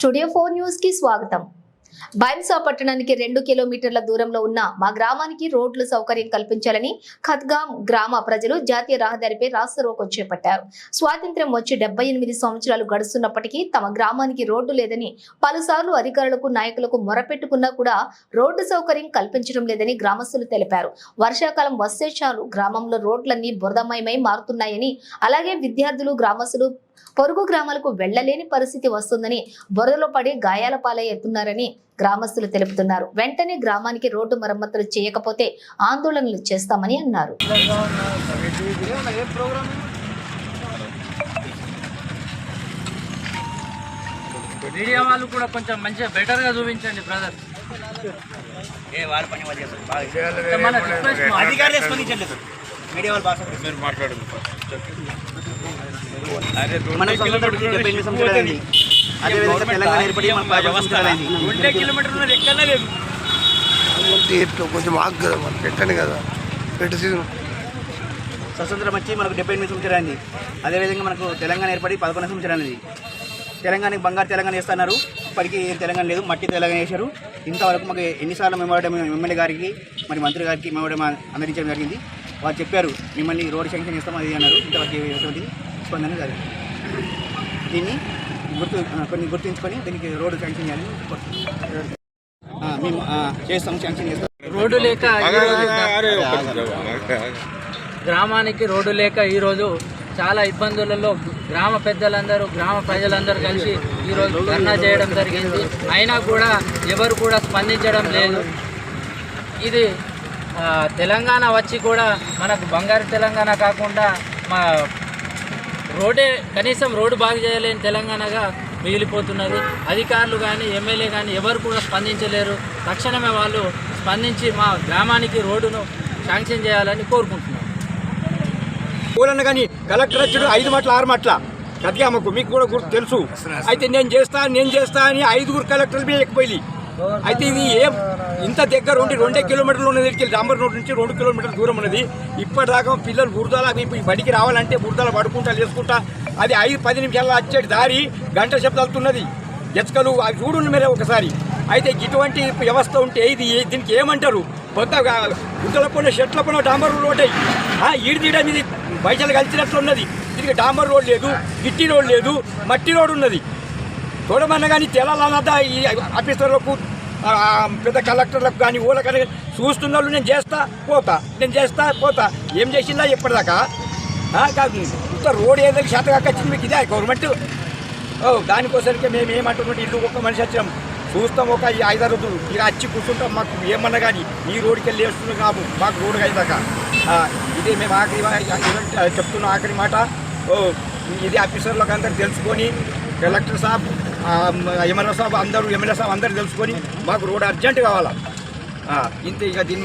Studio four న్యూస్కి స్వాగతం. బైన్సా పట్టణానికి రెండు కిలోమీటర్ల దూరంలో ఉన్న మా గ్రామానికి రోడ్లు సౌకర్యం కల్పించాలని ఖత్గాం గ్రామ ప్రజలు జాతీయ రహదారిపై రాష్ట్ర రోకో చేపట్టారు. స్వాతంత్ర్యం వచ్చి డెబ్బై ఎనిమిది సంవత్సరాలు గడుస్తున్నప్పటికీ తమ గ్రామానికి రోడ్డు లేదని పలుసార్లు అధికారులకు నాయకులకు మొరపెట్టుకున్నా కూడా రోడ్డు సౌకర్యం కల్పించడం లేదని గ్రామస్తులు తెలిపారు. వర్షాకాలం వస్తే చాలు గ్రామంలో రోడ్లన్నీ బురదమయమై మారుతున్నాయని అలాగే విద్యార్థులు గ్రామస్తులు పొరుగు గ్రామాలకు వెళ్ళలేని పరిస్థితి వస్తుందని బురదలో పడి గాయాల పాలయ్తున్నారని గ్రామస్తులు తెలుపుతున్నారు. వెంటనే గ్రామానికి రోడ్డు మరమ్మతులు చేయకపోతే ఆందోళనలు చేస్తామని అన్నారు. మీడియా వాళ్ళు కూడా కొంచెం మంచిగా బెటర్గా చూపించండి బ్రదర్ ఏ వాళ్ళ పని అధికారులు స్పందించండి మీడియా వాళ్ళు భాష మీరు మాట్లాడండి మన మన కొంచెం ఆగు కదా మరి పెట్టండి కదా. పెట్టు సీజన్. స్వతంత్రం వచ్చి మనకు డెబ్బై ఎనిమిది సంవత్సరాలైంది అదేవిధంగా మనకు తెలంగాణ ఏర్పడి పదకొండు సంవత్సరాలైంది తెలంగాణకి బంగారు తెలంగాణ వేస్తున్నారు. ఇప్పటికీ ఏం తెలంగాణ లేదు మట్టి తెలంగాణ వేశారు. ఇంతవరకు మాకు ఎన్నిసార్లు మెమోరడం ఎమ్మెల్యే గారికి మరి మంత్రి గారికి మెమోరడం అందించడం జరిగింది. వారు చెప్పారు మిమ్మల్ని రోడ్ శాంక్షన్ చేస్తాం అది అన్నారు. ఇంతవరకు ఎటువంటి స్పందన జరిగింది దీన్ని గుర్తు కొన్ని గుర్తుంచుకొని దీనికి రోడ్డు శాంక్షన్ చేయాలని మేము చేస్తాం శాంక్షన్ చేస్తాం. రోడ్డు లేక ఈ రోజు గ్రామానికి రోడ్డు లేక ఈరోజు చాలా ఇబ్బందులలో గ్రామ పెద్దలందరూ గ్రామ ప్రజలందరూ కలిసి ఈరోజు ధర్నా చేయడం జరిగింది. అయినా కూడా ఎవరు కూడా స్పందించడం లేదు. ఇది తెలంగాణ వచ్చి కూడా మనకు బంగారు తెలంగాణ కాకుండా మా రోడ్డే కనీసం రోడ్డు బాగు చేయలేని తెలంగాణగా మిగిలిపోతున్నది. అధికారులు కానీ ఎమ్మెల్యే కానీ ఎవరు కూడా స్పందించలేరు. తక్షణమే వాళ్ళు స్పందించి మా గ్రామానికి రోడ్డును శాంక్షన్ చేయాలని కోరుకుంటున్నాం. పూలన్న కానీ కలెక్టర్ వచ్చాడు ఐదు మాటలు ఆరు మాటల? కదిగామకు మీకు కూడా గుర్తు తెలుసు. అయితే నేను చేస్తా నేను చేస్తా అని ఐదుగురు కలెక్టర్లు మీద ఎక్కిపోయి అయితే ఇది ఏం ఇంత దగ్గర ఉండి రెండే కిలోమీటర్లు ఉన్నది ఇక్కడికి డాంబర్ రోడ్ నుంచి రెండు కిలోమీటర్ల దూరం ఉన్నది. ఇప్పటిదాకా పిల్లలు బురదల ఇప్పుడు బడికి రావాలంటే బురదల పడుకుంటా చేసుకుంటా అది ఐదు పది నిమిషాల్లో వచ్చేటి దారి గంట శబ్దాలుతున్నది. ఎచ్చకలు అవి చూడండి మీరే ఒకసారి. అయితే ఇటువంటి వ్యవస్థ ఉంటే ఇది దీనికి ఏమంటారు? కొత్త గుద్దల పొన్న షెట్ల పొన్న డాంబర్ రోడ్ అయ్యి ఈడిదీయడం ఇది బయటలు కలిసినట్లు ఉన్నది దీనికి డాంబర్ రోడ్ లేదు గిట్టి రోడ్ లేదు మట్టి రోడ్ ఉన్నది. చూడమన్నా కానీ తెలంగాణ ఈ ఆఫీసర్లకు పెద్ద కలెక్టర్లకు కానీ ఊళ్ళ కానీ చూస్తున్న వాళ్ళు నేను చేస్తా పోతా. నేను చేస్తా పోతా. ఏం చేసిందా ఇప్పటిదాకా? కాదు. రోడ్ ఏదో శాతగా వచ్చింది మీకు ఇదే గవర్నమెంట్? ఓ దానికోసరికి మేము ఏమంటున్నాం ఇల్లు ఒక మనిషి వచ్చాం చూస్తాం ఒక ఈ ఐదారు రోజులు ఇక వచ్చి కూర్చుంటాం మాకు ఏమన్నా కానీ ఈ రోడ్డుకి వెళ్ళి వేస్తున్నాం కాబు మాకు రోడ్ అయ్యాక ఇదే మేము ఆఖరి చెప్తున్న ఆఖరి మాట. ఓ ఇది ఆఫీసర్లకు అందరు తెలుసుకొని కలెక్టర్ సాబ్ ఎమ్మెల్యే సాబ్ అందరూ ఎమ్మెల్యే సాబ్ అందరూ తెలుసుకొని మాకు రోడ్ అర్జెంట్ కావాలా? ఇంతే ఇంత ఇక దీని